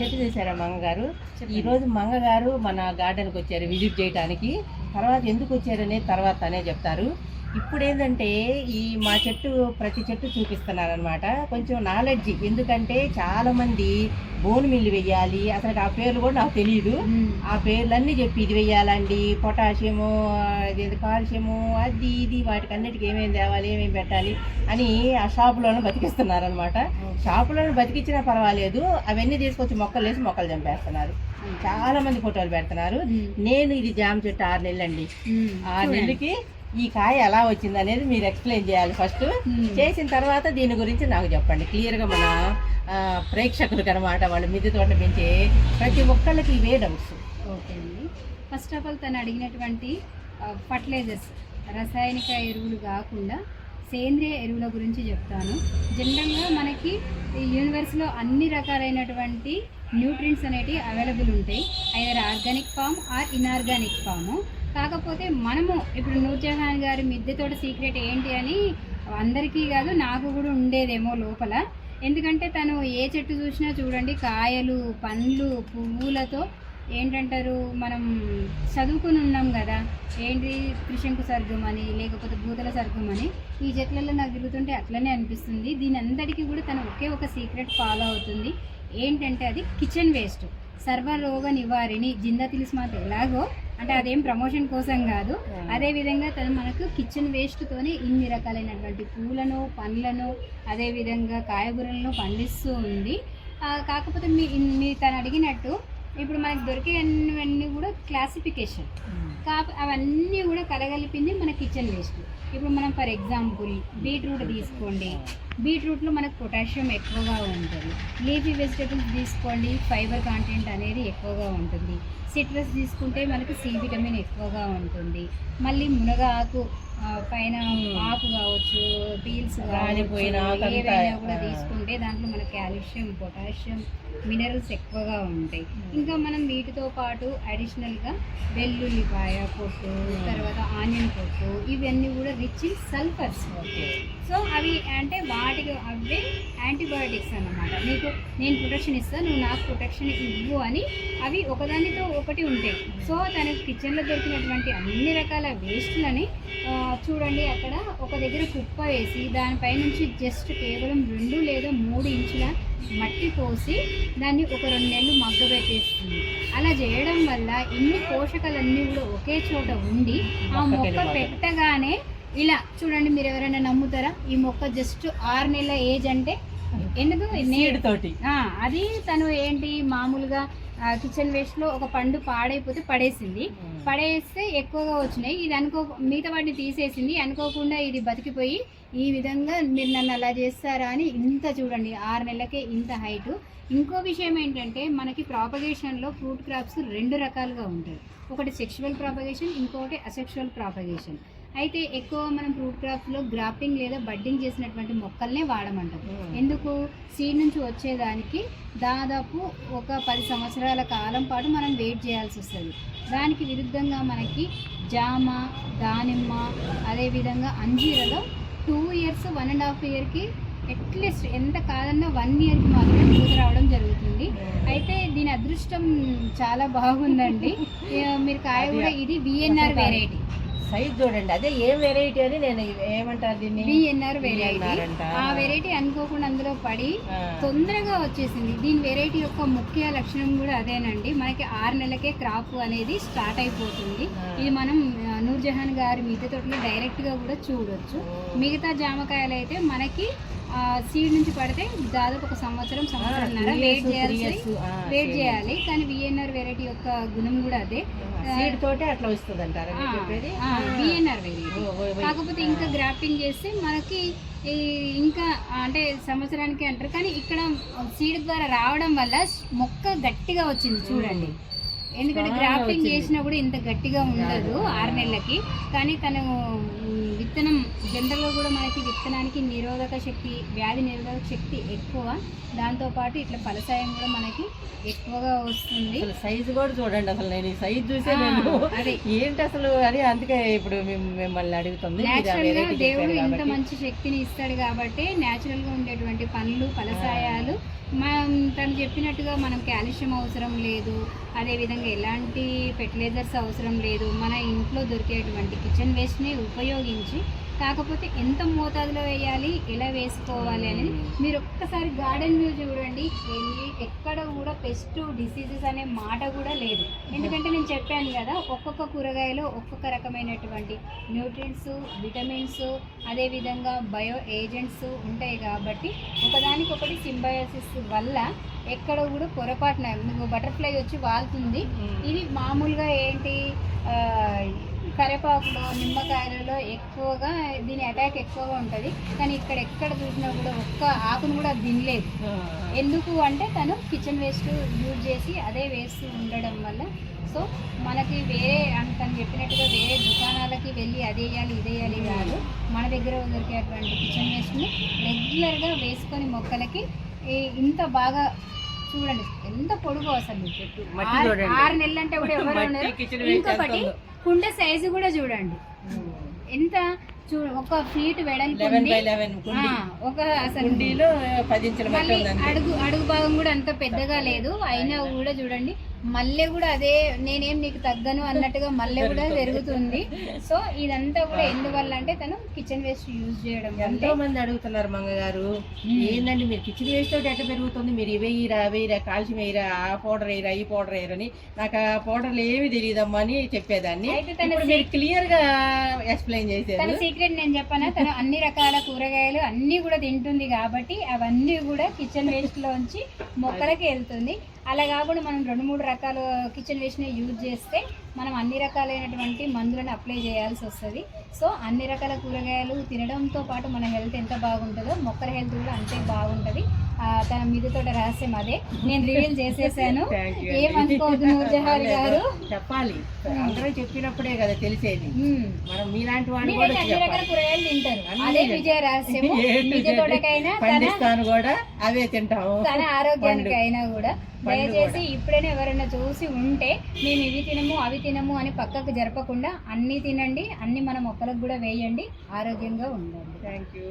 చెట్టు చూసారా మంగగారు ఈ రోజు మంగగారు మన గార్డెన్కి వచ్చారు విజిట్ చేయడానికి తర్వాత ఎందుకు వచ్చారనేది తర్వాత అనే చెప్తారు. ఇప్పుడు ఏంటంటే ఈ మా చెట్టు ప్రతి చెట్టు చూపిస్తున్నారు అనమాట కొంచెం నాలెడ్జ్ ఎందుకంటే చాలా మంది బోన్ మిల్లు వెయ్యాలి. అసలు ఆ పేర్లు కూడా నాకు తెలియదు ఆ పేర్లన్నీ చెప్పి ఇది వెయ్యాలండి. పొటాషియము కాల్షియము అది ఇది వాటికి అన్నిటికీ ఏమేమి తేవాలి ఏమేమి పెట్టాలి అని ఆ షాపులోనే బతికిస్తున్నారు అనమాట షాపులోనే బతికించినా పర్వాలేదు. అవన్నీ తీసుకొచ్చి మొక్కలు వేసి మొక్కలు చంపేస్తున్నారు. చాలా మంది ఫోటోలు పెడుతున్నారు. నేను ఇది జామ చెట్టు ఆరు నెలలు అండి ఆరు నెలలకి ఈ కాయ ఎలా వచ్చింది అనేది మీరు ఎక్స్ప్లెయిన్ చేయాలి ఫస్ట్. చేసిన తర్వాత దీని గురించి నాకు చెప్పండి. క్లియర్గా మన ప్రేక్షకులకు అనమాట వాళ్ళు మిద్దె తోట పెంచే ప్రతి ఒక్కళ్ళకి ఇవే డౌట్స్ ఓకే అండి. ఫస్ట్ ఆఫ్ ఆల్ తను అడిగినటువంటి ఫర్టిలైజర్స్ రసాయనిక ఎరువులు కాకుండా సేంద్రియ ఎరువుల గురించి చెప్తాను. జనరల్గా మనకి ఈ యూనివర్స్లో అన్ని రకాలైనటువంటి న్యూట్రియంట్స్ అనేటివి అవైలబుల్ ఉంటాయి. Either organic form or inorganic form కాకపోతే మనము ఇప్పుడు నూర్జహాన్ గారి మిద్దె తోట సీక్రెట్ ఏంటి అని అందరికీ కాదు నాకు కూడా ఉండేదేమో లోపల. ఎందుకంటే తను ఏ చెట్టు చూసినా చూడండి కాయలు పండ్లు పువ్వులతో ఏంటంటారు మనం చదువుకుని ఉన్నాం కదా. ఏంటి కృషంకు సర్గం అని లేకపోతే భూతల సర్గం అని. ఈ చెట్లలో నాకు తిరుగుతుంటే అట్లనే అనిపిస్తుంది. దీని అందరికీ కూడా తను ఒకే ఒక సీక్రెట్ ఫాలో అవుతుంది. ఏంటంటే అది కిచెన్ వేస్ట్. సర్వరోగ నివారిణి జిందా తిలిస్మాత్ ఎలాగో అంటే అదేం ప్రమోషన్ కోసం కాదు. అదే విధంగా తను మనకు కిచెన్ వేస్ట్తోనే ఇన్ని రకాలైనటువంటి పూలను పండ్లను అదే విధంగా కాయగూరలను పండిస్తూ ఉంది. కాకపోతే మీ మీ తను అడిగినట్టు ఇప్పుడు మనకి దొరికేవన్నీ కూడా క్లాసిఫికేషన్ కాక అవన్నీ కూడా కలగలిపింది మన కిచెన్ వేస్ట్ ఇప్పుడు మనం ఫర్ ఎగ్జాంపుల్ బీట్రూట్ తీసుకోండి. బీట్రూట్లో మనకు పొటాషియం ఎక్కువగా ఉంటుంది. లీఫీ వెజిటేబుల్స్ తీసుకోండి. ఫైబర్ కాంటెంట్ అనేది ఎక్కువగా ఉంటుంది. సిట్రస్ తీసుకుంటే మనకి సి విటమిన్ ఎక్కువగా ఉంటుంది. మళ్ళీ మునగ ఆకు పైన ఆకు కావచ్చు పీల్స్ ఏవైనా కూడా. తీసుకుంటే దాంట్లో మనకి కాల్షియం పొటాషియం మినరల్స్ ఎక్కువగా ఉంటాయి. ఇంకా మనం వీటితో పాటు అడిషనల్గా వెల్లుల్లిపాయ పొట్టు తర్వాత ఆనియన్ పొట్టు ఇవన్నీ కూడా rich in sulphurs okay so అవి అంటే వాటికి అవే యాంటీబయాటిక్స్ అన్నమాట. నీకు నేను ప్రొటెక్షన్ ఇస్తాను నువ్వు నాకు ప్రొటెక్షన్ ఇవ్వు అని అవి ఒకదానితో ఒకటి ఉంటాయి. సో తనకి కిచెన్లో దొరికినటువంటి అన్ని రకాల వేస్ట్లని చూడండి అక్కడ ఒక దగ్గర కుప్ప వేసి దానిపై నుంచి జస్ట్ కేవలం రెండు లేదా మూడు ఇంచుల మట్టి పోసి దాన్ని ఒక రెండు నెలలు మగ్గబెట్టేస్తుంది అలా చేయడం వల్ల ఇన్ని పోషకాలన్నీ కూడా ఒకే చోట ఉండి ఆ మొక్క పెట్టగానే ఇలా చూడండి మీరు ఎవరైనా నమ్ముతారా? ఈ మొక్క జస్ట్ ఆరు నెలల ఏజ్ అంటే ఎందుకు? తోటి. అది తను ఏంటి మామూలుగా కిచెన్ వేస్ట్లో ఒక పండు పాడైపోతే పడేసింది. పడేస్తే ఎక్కువగా వచ్చినాయి. ఇది అనుకో మిగతా వాటిని తీసేసింది. అనుకోకుండా ఇది బతికిపోయి ఈ విధంగా మీరు నన్ను అలా చేస్తారా అని ఇంత చూడండి ఆరు నెలలకే ఇంత హైటు ఇంకో విషయం ఏంటంటే మనకి ప్రాపగేషన్లో ఫ్రూట్ క్రాప్స్ రెండు రకాలుగా ఉంటాయి. ఒకటి సెక్షువల్ ప్రాపగేషన్ ఇంకొకటి అసెక్షువల్ ప్రాపగేషన్ అయితే ఎక్కువ మనం ఫ్రూట్ క్రాప్స్లో గ్రాఫ్టింగ్ లేదా బడ్డింగ్ చేసినటువంటి మొక్కల్నే వాడమంటాం. ఎందుకు? సీడ్ నుంచి వచ్చేదానికి దాదాపు ఒక పది సంవత్సరాల కాలం పాటు మనం వెయిట్ చేయాల్సి వస్తుంది. దానికి విరుద్ధంగా మనకి జామ దానిమ్మ అదేవిధంగా అంజీరలో two years one and half ఇయర్కి అట్లీస్ట్ ఎంత కాదన్నా వన్ ఇయర్కి మాత్రమే పూత రావడం జరుగుతుంది. అయితే దీని అదృష్టం చాలా బాగుందండి. మీరు కాయ కూడా ఇది విఎన్ఆర్ వెరైటీ సైజ్ చూడండి. అదే ఏం వెరైటీ అని నేను ఏమంటారు దీన్ని? VNR variety. ఆ వెరైటీ అనుకోకుండా అందులో పడి తొందరగా వచ్చేసింది. దీని వెరైటీ యొక్క ముఖ్య లక్షణం కూడా అదేనండి. మనకి ఆరు నెలలకే క్రాప్ అనేది స్టార్ట్ అయిపోతుంది. ఇది మనం నూర్జహాన్ గారి మిద్దె తోటలో డైరెక్ట్గా కూడా చూడొచ్చు. మిగతా జామకాయలు అయితే మనకి సీడ్ నుంచి పడితే దాదాపు ఒక సంవత్సరం సంవత్సరంన్నర two వెయిట్ ఆ, వెయిట్. చేయాలి. కానీ విఎన్ఆర్ వెరైటీ యొక్క గుణం కూడా అదే. సీడ్ తోటే అట్లా వస్తుంది అంటారా విఎన్ఆర్ వెరైటీ. కాకపోతే ఇంకా గ్రాఫ్టింగ్ చేస్తే మనకి ఇంకా అంటే సంవత్సరానికి అంటారు. కానీ ఇక్కడ సీడ్ ద్వారా రావడం వల్ల మొక్క గట్టిగా వచ్చింది చూడండి. ఎందుకంటే గ్రాఫ్టింగ్. చేసినా కూడా ఇంత గట్టిగా ఉండదు ఆరు నెలలకి. కానీ తను విత్తనం జనరల్గా కూడా మనకి విత్తనానికి నిరోధక శక్తి వ్యాధి నిరోధక శక్తి ఎక్కువ. దాంతోపాటు ఇట్లా ఫలసాయం కూడా మనకి ఎక్కువగా వస్తుంది. సైజు కూడా చూడండి అసలు నేను ఈ సైజ్ చూసే అదే. ఏంటి అసలు అని అందుకే ఇప్పుడు మిమ్- మిమ్మల్ని అడుగుతుంది. గా దేవుడు ఇంత. మంచి శక్తిని ఇస్తాడు కాబట్టి న్యాచురల్గా ఉండేటువంటి పండ్లు ఫలసాయాలు మనం తను చెప్పినట్టుగా మనం కాల్షియం అవసరం లేదు. అదేవిధంగా ఎలాంటి ఫెర్టిలైజర్స్ అవసరం లేదు. మన ఇంట్లో దొరికేటువంటి కిచెన్ వేస్ట్ని ఉపయోగించి కాకపోతే ఎంత మోతాదులో వేయాలి ఎలా వేసుకోవాలి అనేది మీరు ఒక్కసారి గార్డెన్ వ్యూ చూడండి. వెళ్ళి ఎక్కడ కూడా పెస్ట్ డిసీజెస్ అనే మాట కూడా లేదు. ఎందుకంటే నేను చెప్పాను కదా ఒక్కొక్క కూరగాయలో ఒక్కొక్క రకమైనటువంటి న్యూట్రియంట్స్ విటమిన్స్ అదేవిధంగా బయో ఏజెంట్స్ ఉంటాయి కాబట్టి ఒకదానికొకటి సింబయోసిస్ వల్ల ఎక్కడ కూడా పొరపాటున మీకు బటర్ఫ్లై వచ్చి వాళ్తుంది. ఇది మామూలుగా ఏంటి? కరివేపాకులో నిమ్మకాయలలో ఎక్కువగా దీని అటాక్ ఎక్కువగా ఉంటుంది. కానీ ఇక్కడ ఎక్కడ చూసినా కూడా ఒక్క ఆకును కూడా తినలేదు. ఎందుకు అంటే తను కిచెన్ వేస్ట్ యూజ్ చేసి అదే వేస్తూ ఉండడం వల్ల. సో మనకి వేరే తను చెప్పినట్టుగా వేరే దుకాణాలకి వెళ్ళి అదే వేయాలి ఇదే వేయాలి కాదు. మన దగ్గర దొరికేటువంటి కిచెన్ వేస్ట్ని రెగ్యులర్గా వేసుకొని మొక్కలకి ఇంత బాగా చూడండి ఎంత పొడుగు అసలు. చెట్టు ఆరు- నెలలు అంటే కూడా ఎవరు వేస్ట్ ఇంకొకటి. కుండ సైజు కూడా చూడండి. ఎంత చూ ఒక ఫీట్ వెడల్పు ఒక అసలు అడుగు అడుగు భాగం కూడా అంత పెద్దగా లేదు. అయినా కూడా చూడండి. మల్లె కూడా అదే నేనేం నీకు తగ్గను అన్నట్టుగా మల్లె కూడా పెరుగుతుంది. సో ఇదంతా కూడా ఎందువల్ల అంటే తను కిచెన్ వేస్ట్ యూజ్ చేయడం ఎంతో మంది అడుగుతున్నారు మంగగారు ఏందండి మీరు కిచెన్ వేస్ట్ తోటి ఎట్ట పెరుగుతుంది? మీరు ఇవి వేయరా వేయరా కాల్షియం వేయరా ఆ పౌడర్ వేయరా ఈ పౌడర్ వేయరా అని నాకు ఆ పౌడర్లు ఏమి తెలియదమ్మా అని చెప్పేదాన్ని. తన మీరు క్లియర్గా ఎక్స్ప్లెయిన్ తన చేశారు సీక్రెట్ నేను చెప్పాను? తను అన్ని రకాల కూరగాయలు అన్ని కూడా తింటుంది కాబట్టి అవన్నీ కూడా కిచెన్ వేస్ట్ లోంచి మొక్కలకి వెళ్తుంది. అలా కాకుండా మనం రెండు మూడు రకాల కిచెన్ వేస్ట్ని యూజ్ చేస్తే మనం అన్ని రకాలైనటువంటి మందులను అప్లై చేయాల్సి వస్తుంది. సో అన్ని రకాల కూరగాయలు తినడంతో పాటు మన హెల్త్ ఎంత బాగుంటుందో మొక్కల హెల్త్ కూడా అంతే బాగుంటుంది. తన మీదతో రహస్యం అదే. నేను రివీల్ చేసేసాను. ఏమనుకోవద్దు నూర్జహార్ గారు. చెప్పాలి. అందరూ చెప్పినప్పుడే కదా తెలిసేది. మనం మీలాంటి వాళ్ళు అన్ని రకాల కూరగాయలు తింటారు. అదే. విజయ రహస్యము. తోటకైనా పండిస్తాను కూడా అవే తింటాము. తన ఆరోగ్యానికి అయినా కూడా. దయచేసి ఇప్పుడైనా ఎవరైనా చూసి ఉంటే మేము ఇవి తినము అవి తినము అని పక్కకు జరపకుండా అన్నీ తినండి అన్ని మన మొక్కలకు కూడా వేయండి. ఆరోగ్యంగా ఉండండి. Thank you